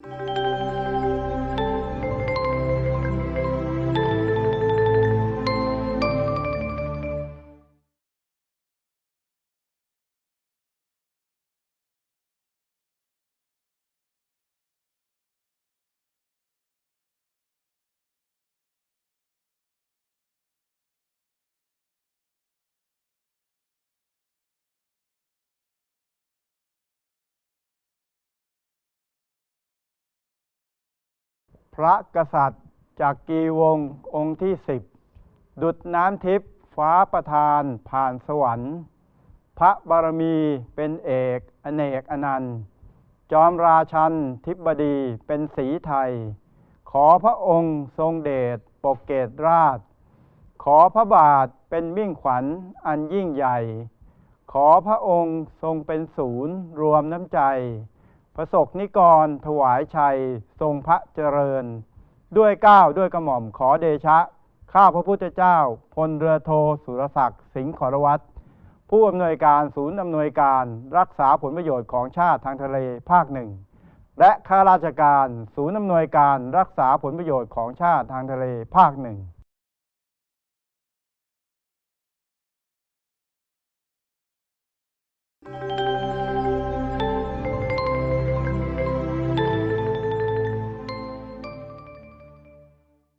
พ ระกษัตริย์ จากกีวงองค์ที่สิบดุดน้ำทิพย์ฟ้าประทานผ่านสวรรค์ พระบารมีเป็นเอกอเนกอนันต์ จอมราชันทิบดีเป็นสีไทย ขอพระองค์ทรงเดชปกเกตราช ขอพระบาทเป็นมิ่งขวัญอันยิ่งใหญ่ ขอพระองค์ทรงเป็นศูนย์รวมน้ำใจ ประสบนิกร ถวายชัย ทรงพระเจริญ ด้วยก้าวด้วยกระหม่อมขอเดชะ ข้าพระพุทธเจ้า พลเรือโทสุรศักดิ์สิงห์ขรวัตรผู้อำนวยการศูนย์อำนวยการรักษาผลประโยชน์ของชาติทางทะเลภาคหนึ่งและข้าราชการ ศูนย์อำนวยการรักษาผลประโยชน์ของชาติทางทะเลภาคหนึ่ง